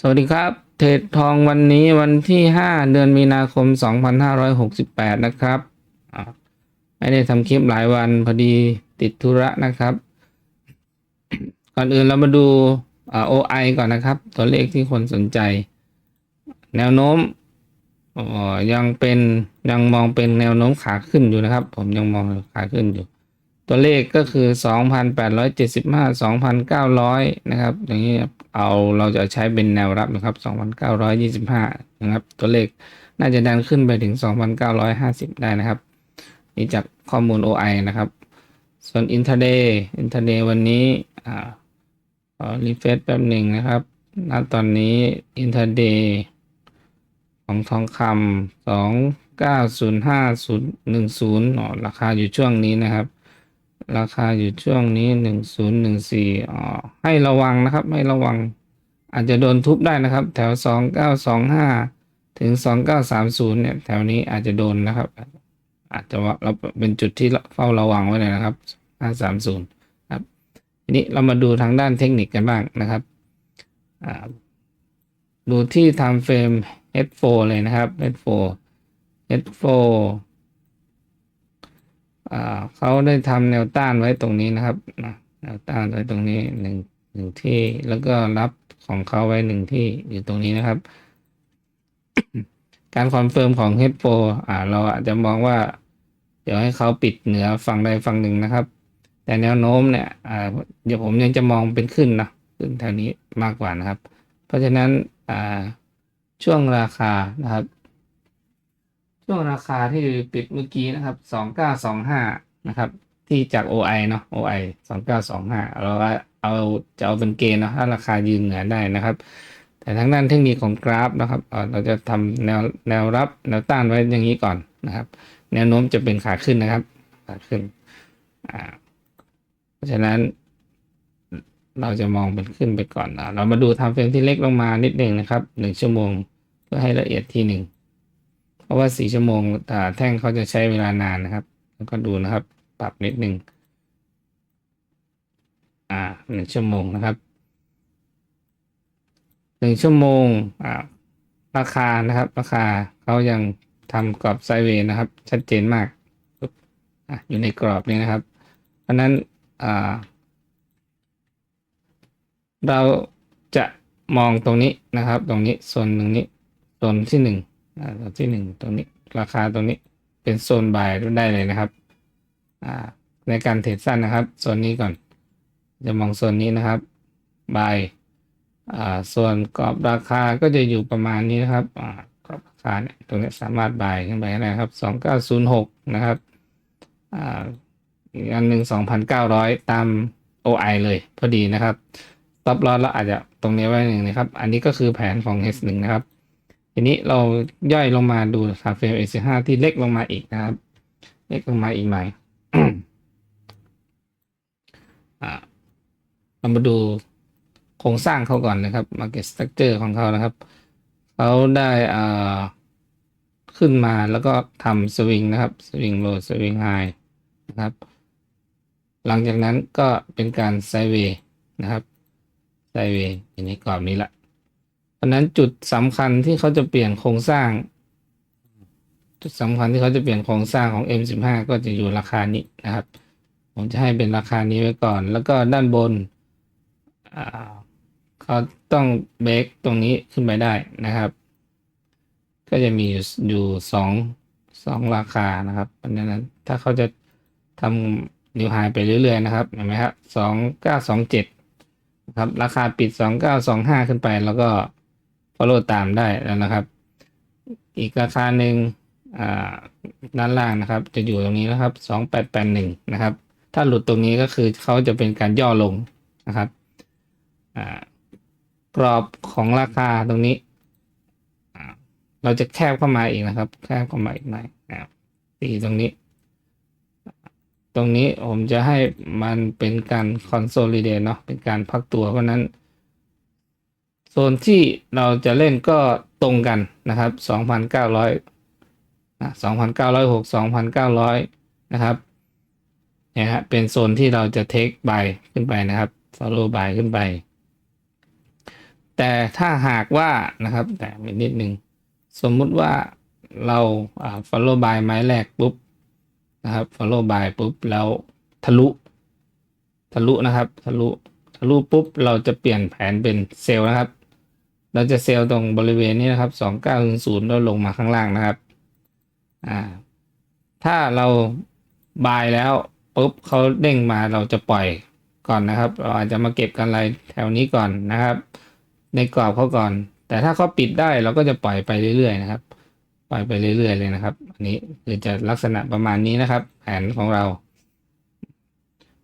สวัสดีครับ เทรดทองวันนี้วันที่ 5 เดือนมีนาคม 2568 นะครับ ไม่ได้ทำคลิปหลายวันพอดีติดธุระนะครับ ก่อนอื่นเรามาดูโอ่า OI ก่อนนะครับ ตัวเลขที่คนสนใจ แนวโน้มยังเป็นยังมองเป็นแนวโน้มขาขึ้นอยู่นะครับ ผมยังมองขาขึ้นอยู่ ตัวเลขก็คือ 2,875 2,900 นะครับ อย่างนี้เอาเราจะใช้เป็นแนวรับนะครับ 2,925 นะครับ ตัวเลขน่าจะดันขึ้นไปถึง 2,950 ได้นะครับ นี่จากข้อมูล OI นะครับ ส่วน intraday intraday วันนี้อ่าขอรีเฟรชแป๊บหนึ่งนะครับ ณ ตอนนี้ intraday ของทองคำสองเก้าศูนย์ห้าศูนย์หนึ่งศูนย์ราคาอยู่ช่วงนี้นะครับ ราคาอยู่ช่วงนี้หนึ่งศูนย์หนึ่งสี่อ๋อให้ระวังนะครับ ให้ระวัง อาจจะโดนทุบได้นะครับ แถวสองเก้าสองห้าถึงสองเก้าสามศูนย์เนี่ยแถวนี้อาจจะโดนนะครับ อาจจะว่าเราเป็นจุดที่เฝ้าระวังไว้เลยนะครับห้าสามศูนย์ครับทีนี้เรามาดูทางด้านเทคนิคกันบ้างนะครับดูที่ time frame H4 เลยนะครับ H4 H4 อ่า เขาได้ทำแนวต้านไว้ตรงนี้นะครับแนวต้านไว้ตรงนี้หนึ่งหนึ่งที่แล้วก็รับของเขาไว้หนึ่งที่อยู่ตรงนี้นะครับ การคอนเฟิร์มของ H4 อ่า เราอาจจะมองว่า เดี๋ยวให้เขาปิดเหนือฝั่งใดฝั่งหนึ่งนะครับ แต่แนวโน้มเนี่ยอ่าเดี๋ยวผมยังจะมองเป็นขึ้นนะขึ้นทางนี้มากกว่านะครับ เพราะฉะนั้นอ่าช่วงราคานะครับ ช่วงราคาที่ปิดเมื่อกี้นะครับสองเก้าสองห้านะครับ ที่จาก OI เนาะ OI สองเก้าสองห้าเราก็เอาจะเอาเป็นเกณฑ์เนาะถ้าราคายืนเหนือได้นะครับ แต่ทางด้านเทคนิคของกราฟนะครับเราจะทำแนวแนวรับแนวต้านไว้อย่างนี้ก่อนนะครับ แนวโน้มจะเป็นขาขึ้นนะครับ ขาขึ้นอ่าเพราะฉะนั้นเราจะมองเป็นขึ้นไปก่อนนะเรามาดูทำเฟรมที่เล็กลงมานิดหนึ่งนะครับหนึ่งชั่วโมงเพื่อให้ละเอียดทีหนึ่ง เพราะว่าสี่ชั่วโมงอ่แท่งเขาจะใช้เวลานานนะครับ แล้วก็ดูนะครับ ปรับนิดหนึ่งอ่าหนึ่งชั่วโมงนะครับหนึ่งชั่วโมงอ่าราคานะครับ ราคาเขายังทำกรอบไซเวย์นะครับ ชัดเจนมากอะอยู่ในกรอบนี้นะครับ เพราะนั้นอ่าเราจะมองตรงนี้นะครับ ตรงนี้โซนหนึ่งนี้โซนที่หนึ่ง อ่าโซนที่หนึ่งตรงนี้ราคาตรงนี้เป็นโซนบายได้เลยนะครับอ่าในการเทรดสั้นนะครับโซนนี้ก่อน จะมองโซนนี้นะครับบายอ่าส่วนกรอบราคาก็จะอยู่ประมาณนี้นะครับอ่ากรอบราคาเนี่ยตรงนี้สามารถบายขึ้นไปได้นะครับสองเก้าศูนย์หกนะครับอ่าอีกอันหนึ่งสองพันเก้าร้อยตาม OI เลยพอดีนะครับซับลอสเราอาจจะตรงนี้ไว้หนึ่งนะครับ อันนี้ก็คือแผนของ H1 นะครับ ทีนี้เราย่อยลงมาดูคาเฟ่ A15 ที่เล็กลงมาอีกนะครับ เล็กลงมาอีกหน่อยเรามาดูโครงสร้างเขาก่อนนะครับ Market Structure ของเขานะครับ เขาได้อ่าขึ้นมาแล้วก็ทำสวิงนะครับสวิงโลสวิงไฮนะครับ หลังจากนั้นก็เป็นการไซเวย์นะครับไซเวย์อยู่ในกรอบนี้ละ ราะนั้นจุดสำคัญที่เขาจะเปลี่ยนโครงสร้าง จุดสำคัญที่เขาจะเปลี่ยนโครงสร้างของ M15 ก็จะอยู่ราคานี้นะครับ ผมจะให้เป็นราคานี้ไว้ก่อน แล้วก็ด้านบนเขาต้องเบรกตรงนี้ขึ้นไปได้นะครับ ก็จะมีอยู่สองสองราคานะครับเพราะฉะนั้นถ้าเขาจะทำนิวไฮไปเรื่อยๆนะครับเห็นไหมครับสองเก้าสองเจ็ดครับราคาปิดสองเก้าสองห้าขึ้นไปแล้วก็ follow ตามได้แล้วนะครับ อีกราคาหนึ่งด้านล่างนะครับ จะอยู่ตรงนี้นะครับสองแปดแปดหนึ่งนะครับ ถ้าหลุดตรงนี้ก็คือเขาจะเป็นการย่อลงนะครับกรอบของราคาตรงนี้เราจะแคบเข้ามาอีกนะครับ แคบเข้ามาอีกหน่อยนะครับตีตรงนี้ ตรงนี้ผมจะให้มันเป็นการคอนโซลิเดตเนาะเป็นการพักตัวเพราะนั้น โซนที่เราจะเล่นก็ตรงกันนะครับสองพันเก้าร้อยสองพันเก้าร้อยหกสองพันเก้าร้อยนะครับเนี่ยฮะเป็นโซนที่เราจะเทคบายขึ้นไปนะครับ follow by ขึ้นไป แต่ถ้าหากว่านะครับ แต่มีนิดนึง สมมุติว่าเราอ่า follow by ไม้แรกปุ๊บนะครับ follow by ปุ๊บแล้วทะลุ ทะลุนะครับ ทะลุทะลุปุ๊บเราจะเปลี่ยนแผนเป็นเซลล์นะครับ เราจะเซลล์ตรงบริเวณนี้นะครับสองเก้าศูนย์แล้วลงมาข้างล่างนะครับ อ่า ถ้าเราบายแล้วปุ๊บเขาเด้งมาเราจะปล่อยก่อนนะครับ เราอาจจะมาเก็บกันไรแถวนี้ก่อนนะครับ ในกรอบเขาก่อน แต่ถ้าเขาปิดได้เราก็จะปล่อยไปเรื่อยๆนะครับ ปล่อยไปเรื่อยๆเลยนะครับ อันนี้คือจะลักษณะประมาณนี้นะครับ แผนของเรา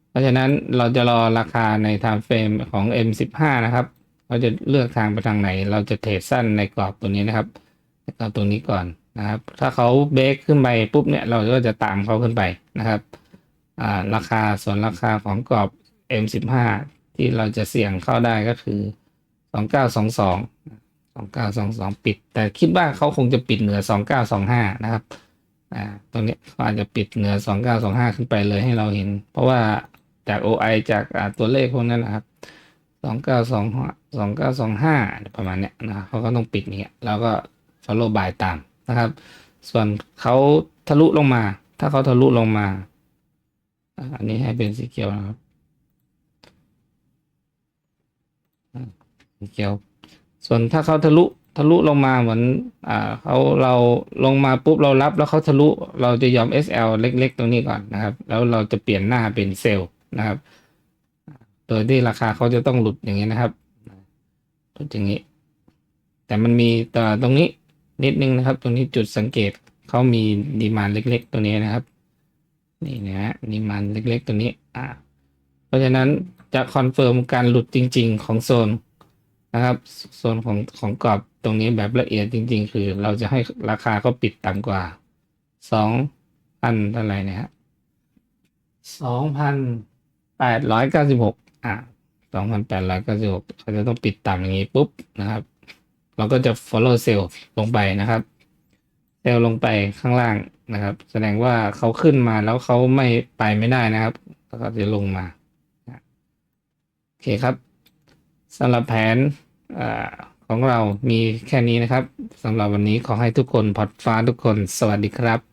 เพราะฉะนั้นเราจะรอราคาใน time frame ของ M15 นะครับ เราจะเลือกทางไปทางไหน เราจะเทรดสั้นในกรอบตัวนี้นะครับในกรอบตัวนี้ก่อนนะครับ ถ้าเขาเบรกขึ้นไปปุ๊บเนี่ยเราก็จะตามเขาขึ้นไปนะครับาราคาส่วนราคาของกรอบ M15 ที่เราจะเสี่ยงเข้าได้ก็คือ 2922 2922 ปิด แต่คิดว่าเขาคงจะปิดเหนือ 2925 นะครับตรงนี้เขาอาจจะปิดเหนือ 2925 ขึ้นไปเลยให้เราเห็น เพราะว่าจาก OI จากาตัวเลขพวกนั้นนะครับ สองเก้าสองสองเก้าสองห้าประมาณเนี้ยนะเขาก็ต้องปิดเงี้ยแล้วก็ follow by ตามนะครับ ส่วนเขาทะลุลงมา ถ้าเขาทะลุลงมา อันนี้ให้เป็นสีเขียวนะครับสีเขียว ส่วนถ้าเขาทะลุทะลุลงมาเหมือนอ่าเขาเราลงมาปุ๊บเรารับแล้วเขาทะลุเราจะยอม SL เล็ก ๆ ตรงนี้ก่อนนะครับ แล้วเราจะเปลี่ยนหน้าเป็นเซลล์นะครับ โดยที่ราคาเขาจะต้องหลุดอย่างนี้นะครับหลุดอย่างนี้ แต่มันมีตัวตรงนี้นิดนึงนะครับ ตรงนี้จุดสังเกตเขามีดีมานเล็ก ๆ ตัวนี้นะครับ นี่นะฮะดีมานเล็ก ๆ ตัวนี้อ่าเพราะฉะนั้นจะคอนเฟิร์มการหลุดจริง ๆ ของโซนนะครับ โซนของของกรอบตรงนี้แบบละเอียดจริง ๆ คือเราจะให้ราคาเขาปิดต่ำกว่าสองพันเท่าไหร่เนะฮะสองพันแปดร้อยเก้าสิบหก อะสองพันแปดร้อยเก้าสิบหกเขาจะต้องปิดต่ำอย่างนี้ปุ๊บนะครับ เราก็จะ follow sell ลงไปนะครับเซลลงไปข้างล่างนะครับ แสดงว่าเขาขึ้นมาแล้วเขาไม่ไปไม่ได้นะครับแล้วก็จะลงมาโอเคครับสำหรับแผนอของเรามีแค่นี้นะครับสำหรับวันนี้ขอให้ทุกคนพอดฟ้าทุกคน สวัสดีครับ